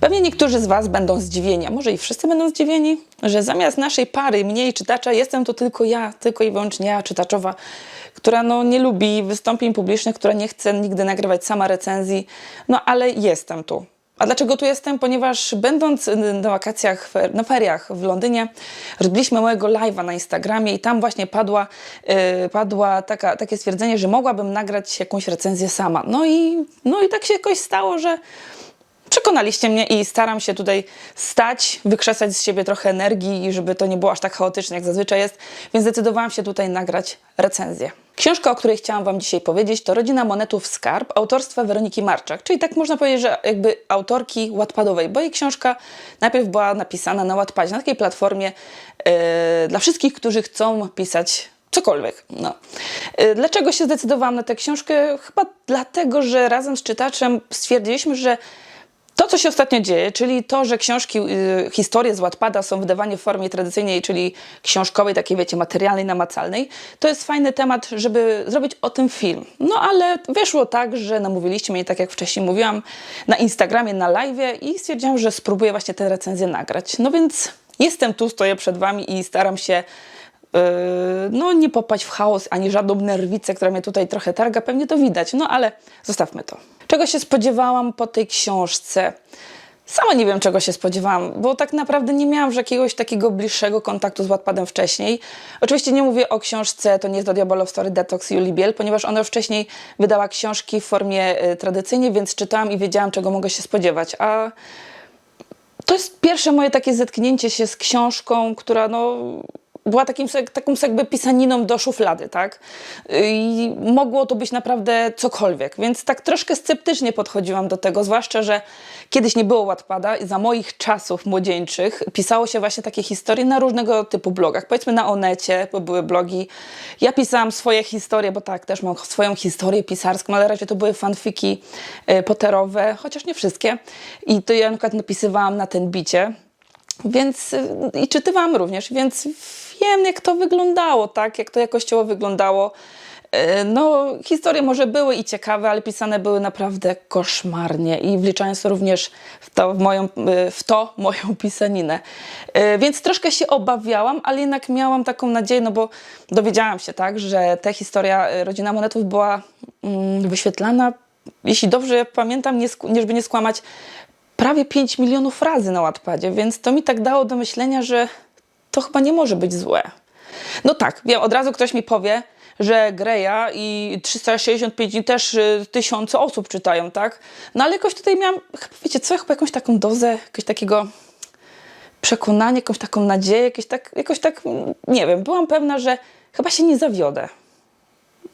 Pewnie niektórzy z Was będą zdziwieni, a może i wszyscy będą zdziwieni, że zamiast naszej pary, mniej czytacza, jestem to tylko ja, tylko i wyłącznie ja, czytaczowa, która no, nie lubi wystąpień publicznych, która nie chce nigdy nagrywać sama recenzji, no ale jestem tu. A dlaczego tu jestem? Ponieważ będąc y, na wakacjach, na feriach w Londynie, robiliśmy małego live'a na Instagramie i tam właśnie padła, yy, padła taka, takie stwierdzenie, że mogłabym nagrać jakąś recenzję sama. No i, no i tak się jakoś stało, że przekonaliście mnie i staram się tutaj stać, wykrzesać z siebie trochę energii, żeby to nie było aż tak chaotyczne, jak zazwyczaj jest, więc zdecydowałam się tutaj nagrać recenzję. Książka, o której chciałam Wam dzisiaj powiedzieć, to Rodzina Monetów Skarb autorstwa Weroniki Marczak, czyli tak można powiedzieć, że jakby autorki Wattpadowej, bo jej książka najpierw była napisana na Wattpadzie, na takiej platformie yy, dla wszystkich, którzy chcą pisać cokolwiek. No. Y, Dlaczego się zdecydowałam na tę książkę? Chyba dlatego, że razem z czytaczem stwierdziliśmy, że to, co się ostatnio dzieje, czyli to, że książki, y, historie z Wattpada są wydawane w formie tradycyjnej, czyli książkowej, takiej wiecie, materialnej, namacalnej, to jest fajny temat, żeby zrobić o tym film. No ale wyszło tak, że namówiliście mnie, tak jak wcześniej mówiłam, na Instagramie, na live i stwierdziłam, że spróbuję właśnie tę recenzję nagrać. No więc jestem tu, stoję przed Wami i staram się no nie popaść w chaos ani żadną nerwicę, która mnie tutaj trochę targa, pewnie to widać, no ale zostawmy to. Czego się spodziewałam po tej książce? Sama nie wiem, czego się spodziewałam, bo tak naprawdę nie miałam jakiegoś takiego bliższego kontaktu z Wattpadem wcześniej. Oczywiście nie mówię o książce To nie jest do Diablo Story Detox Julii Biel, ponieważ ona już wcześniej wydała książki w formie y, tradycyjnej, więc czytałam i wiedziałam, czego mogę się spodziewać. A to jest pierwsze moje takie zetknięcie się z książką, która no, była takim, taką jakby pisaniną do szuflady, tak? I mogło to być naprawdę cokolwiek, więc tak troszkę sceptycznie podchodziłam do tego, zwłaszcza, że kiedyś nie było Wattpada i za moich czasów młodzieńczych pisało się właśnie takie historie na różnego typu blogach. Powiedzmy na Onecie, bo były blogi. Ja pisałam swoje historie, bo tak, też mam swoją historię pisarską, ale raczej to były fanfiki e, potterowe, chociaż nie wszystkie. I to ja na przykład napisywałam na ten bicie, więc y, i czytywałam również, więc wiem, jak to wyglądało, tak? Jak to jakościowo wyglądało. Y, No, historie może były i ciekawe, ale pisane były naprawdę koszmarnie i wliczając również w to w moją, y, w to moją pisaninę. Y, Więc troszkę się obawiałam, ale jednak miałam taką nadzieję, no bo dowiedziałam się, tak, że ta historia Rodzina Monetów była mm, wyświetlana, jeśli dobrze pamiętam, nie, żeby nie skłamać, prawie 5 milionów razy na Wattpadzie, więc to mi tak dało do myślenia, że to chyba nie może być złe. No tak, wiem, od razu ktoś mi powie, że Greya i 365 dni też y, tysiące osób czytają, tak? No ale jakoś tutaj miałam, chyba, wiecie co, chyba jakąś taką dozę, jakiegoś takiego przekonania, jakąś taką nadzieję, jakieś tak, jakoś tak, mm, nie wiem, byłam pewna, że chyba się nie zawiodę.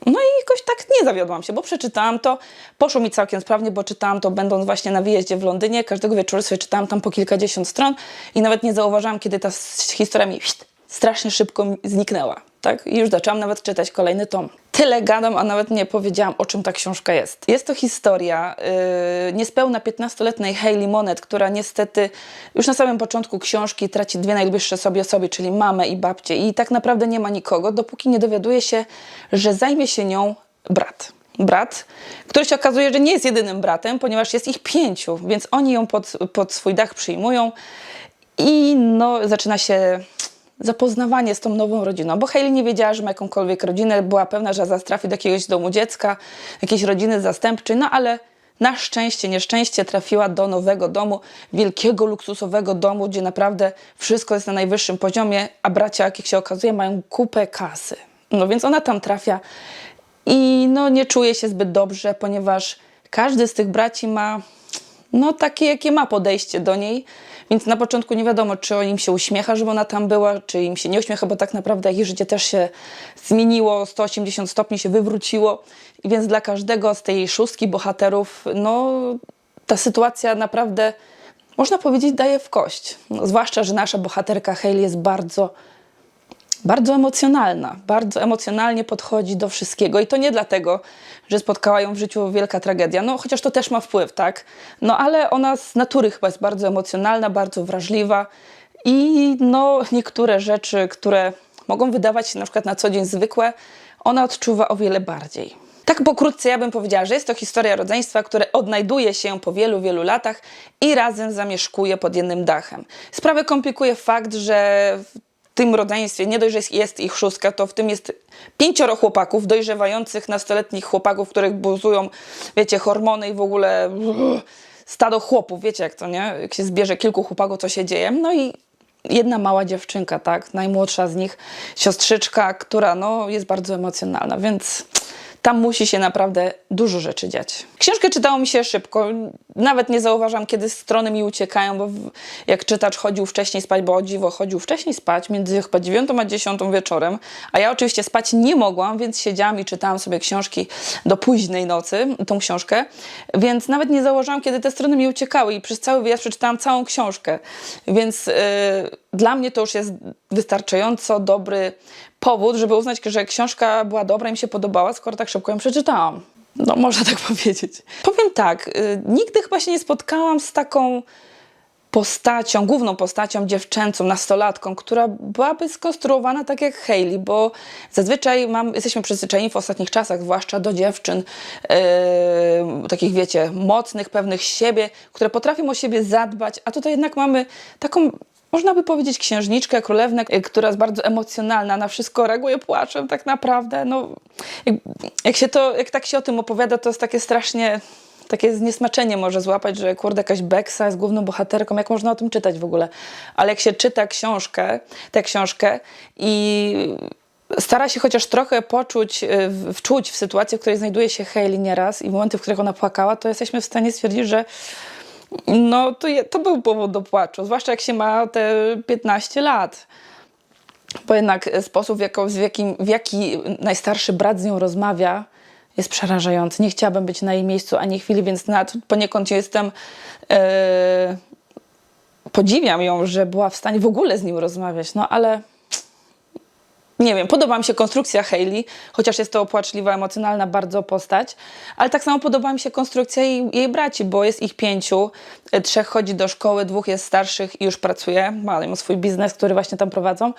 No i jakoś tak nie zawiodłam się, bo przeczytałam to. Poszło mi całkiem sprawnie, bo czytałam to będąc właśnie na wyjeździe w Londynie. Każdego wieczoru sobie czytałam tam po kilkadziesiąt stron i nawet nie zauważyłam, kiedy ta historia mi strasznie szybko zniknęła. Tak? I już zaczęłam nawet czytać kolejny tom. Tyle gadam, a nawet nie powiedziałam, o czym ta książka jest. Jest to historia yy, niespełna 15-letniej Hayley Monet, która niestety już na samym początku książki traci dwie najbliższe sobie osoby, czyli mamę i babcię. I tak naprawdę nie ma nikogo, dopóki nie dowiaduje się, że zajmie się nią brat. Brat, który się okazuje, że nie jest jedynym bratem, ponieważ jest ich pięciu, więc oni ją pod, pod swój dach przyjmują i no, zaczyna się zapoznawanie z tą nową rodziną, bo Hayley nie wiedziała, że ma jakąkolwiek rodzinę, była pewna, że zaraz trafi do jakiegoś domu dziecka, jakiejś rodziny zastępczej, no ale na szczęście, nieszczęście trafiła do nowego domu, wielkiego, luksusowego domu, gdzie naprawdę wszystko jest na najwyższym poziomie, a bracia, jak się okazuje, mają kupę kasy. No więc ona tam trafia i no nie czuje się zbyt dobrze, ponieważ każdy z tych braci ma no takie, jakie ma podejście do niej, więc na początku nie wiadomo, czy on im się uśmiecha, żeby ona tam była, czy im się nie uśmiecha, bo tak naprawdę ich życie też się zmieniło, 180 stopni się wywróciło i więc dla każdego z tej szóstki bohaterów, no ta sytuacja naprawdę, można powiedzieć, daje w kość. No, zwłaszcza, że nasza bohaterka Hayley jest bardzo bardzo emocjonalna, bardzo emocjonalnie podchodzi do wszystkiego i to nie dlatego, że spotkała ją w życiu wielka tragedia, no chociaż to też ma wpływ, tak? No ale ona z natury chyba jest bardzo emocjonalna, bardzo wrażliwa i no niektóre rzeczy, które mogą wydawać się na przykład na co dzień zwykłe, ona odczuwa o wiele bardziej. Tak pokrótce ja bym powiedziała, że jest to historia rodzeństwa, które odnajduje się po wielu, wielu latach i razem zamieszkuje pod jednym dachem. Sprawę komplikuje fakt, że tym rodzeństwie nie dość, że jest- ich szóstka, to w tym jest pięcioro chłopaków, dojrzewających nastoletnich chłopaków, których buzują, wiecie, hormony i w ogóle stado chłopów, wiecie jak to, nie? Jak się zbierze kilku chłopaków, co się dzieje. No i jedna mała dziewczynka, tak, najmłodsza z nich, siostrzyczka, która no, jest bardzo emocjonalna, więc tam musi się naprawdę dużo rzeczy dziać. Książkę czytało mi się szybko, nawet nie zauważam, kiedy strony mi uciekają, bo jak czytacz chodził wcześniej spać, bo o dziwo chodził wcześniej spać, między chyba 9 a 10 wieczorem, a ja oczywiście spać nie mogłam, więc siedziałam i czytałam sobie książki do późnej nocy, tą książkę, więc nawet nie zauważyłam, kiedy te strony mi uciekały i przez cały wyjazd przeczytałam całą książkę, więc yy, dla mnie to już jest wystarczająco dobry powód, żeby uznać, że książka była dobra i mi się podobała, skoro tak szybko ją przeczytałam. No, można tak powiedzieć. Powiem tak, y, nigdy chyba się nie spotkałam z taką postacią, główną postacią dziewczęcą, nastolatką, która byłaby skonstruowana tak jak Hailey, bo zazwyczaj mam, jesteśmy przyzwyczajeni w ostatnich czasach, zwłaszcza do dziewczyn, yy, takich wiecie, mocnych, pewnych siebie, które potrafią o siebie zadbać, a tutaj jednak mamy taką można by powiedzieć księżniczkę, królewnę, y, która jest bardzo emocjonalna, na wszystko reaguje płaczem tak naprawdę. No, jak, jak, się to, jak tak się o tym opowiada, to jest takie strasznie, takie zniesmaczenie może złapać, że kurde, jakaś Beksa jest główną bohaterką, jak można o tym czytać w ogóle. Ale jak się czyta książkę, tę książkę i stara się chociaż trochę poczuć, y, wczuć w sytuację, w której znajduje się Hailey nieraz i momenty, w których ona płakała, to jesteśmy w stanie stwierdzić, że no to, je, to był powód do płaczu, zwłaszcza jak się ma te 15 lat. Bo jednak sposób, w, jaką, w, jakim, w jaki najstarszy brat z nią rozmawia, jest przerażający. Nie chciałabym być na jej miejscu ani chwili, więc nawet poniekąd jestem. E, podziwiam ją, że była w stanie w ogóle z nim rozmawiać, no ale nie wiem, podoba mi się konstrukcja Hailey, chociaż jest to opłaczliwa, emocjonalna bardzo postać, ale tak samo podoba mi się konstrukcja jej, jej braci, bo jest ich pięciu, e, trzech chodzi do szkoły, dwóch jest starszych i już pracuje, mają swój biznes, który właśnie tam prowadzą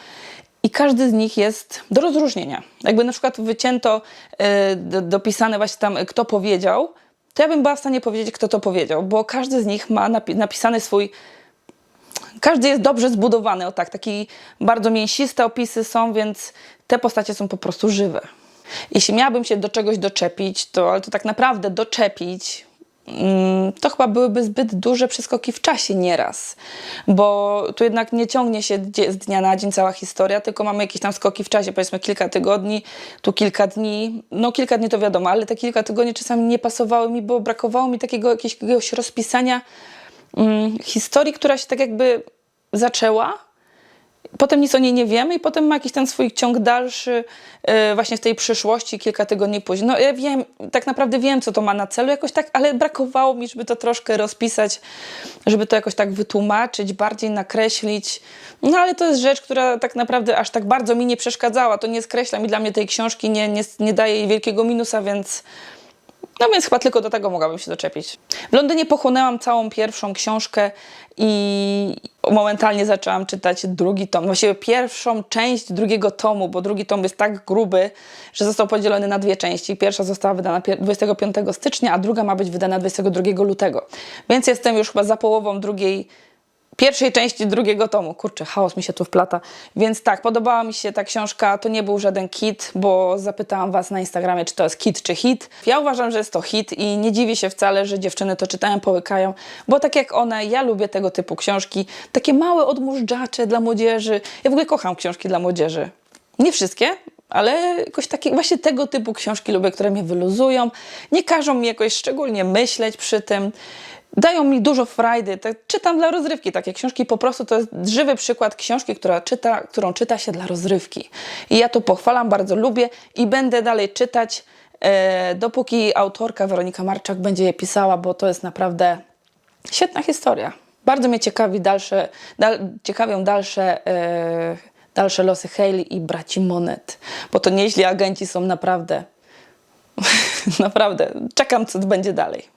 i każdy z nich jest do rozróżnienia. Jakby na przykład wycięto, e, do, dopisane właśnie tam, e, kto powiedział, to ja bym była w stanie powiedzieć, kto to powiedział, bo każdy z nich ma napi- napisany swój każdy jest dobrze zbudowany, o tak, taki bardzo mięsiste opisy są, więc te postacie są po prostu żywe. Jeśli miałabym się do czegoś doczepić, to, ale to tak naprawdę doczepić, mm, to chyba byłyby zbyt duże przeskoki w czasie nieraz, bo tu jednak nie ciągnie się z dnia na dzień cała historia, tylko mamy jakieś tam skoki w czasie, powiedzmy kilka tygodni, tu kilka dni, no kilka dni to wiadomo, ale te kilka tygodni czasami nie pasowały mi, bo brakowało mi takiego jakiegoś, rozpisania historii, która się tak jakby zaczęła. Potem nic o niej nie wiemy i potem ma jakiś ten swój ciąg dalszy e, właśnie w tej przyszłości, kilka tygodni później. No ja wiem, tak naprawdę wiem, co to ma na celu jakoś tak, ale brakowało mi, żeby to troszkę rozpisać, żeby to jakoś tak wytłumaczyć, bardziej nakreślić. No ale to jest rzecz, która tak naprawdę aż tak bardzo mi nie przeszkadzała. To nie skreśla mi dla mnie tej książki, nie, nie, nie daje jej wielkiego minusa, więc no więc chyba tylko do tego mogłabym się doczepić. W Londynie pochłonęłam całą pierwszą książkę i momentalnie zaczęłam czytać drugi tom. Właściwie pierwszą część drugiego tomu, bo drugi tom jest tak gruby, że został podzielony na dwie części. Pierwsza została wydana pier- 25 stycznia, a druga ma być wydana 22 lutego. Więc jestem już chyba za połową drugiej pierwszej części drugiego tomu. Kurczę, chaos mi się tu wplata. Więc tak, podobała mi się ta książka. To nie był żaden kit, bo zapytałam Was na Instagramie, czy to jest kit, czy hit. Ja uważam, że jest to hit i nie dziwię się wcale, że dziewczyny to czytają, połykają, bo tak jak one, ja lubię tego typu książki. Takie małe odmóżdżacze dla młodzieży. Ja w ogóle kocham książki dla młodzieży. Nie wszystkie, ale jakoś takie, właśnie tego typu książki lubię, które mnie wyluzują, nie każą mi jakoś szczególnie myśleć przy tym, dają mi dużo frajdy. Czytam dla rozrywki takie książki, po prostu to jest żywy przykład książki, która czyta, którą czyta się dla rozrywki. I ja to pochwalam, bardzo lubię i będę dalej czytać, e, dopóki autorka Weronika Marczak będzie je pisała, bo to jest naprawdę świetna historia. Bardzo mnie ciekawi dalsze, dal, ciekawią dalsze, e, dalsze losy Hailey i braci Monet, bo to nieźli agenci są naprawdę, naprawdę. Czekam, co będzie dalej.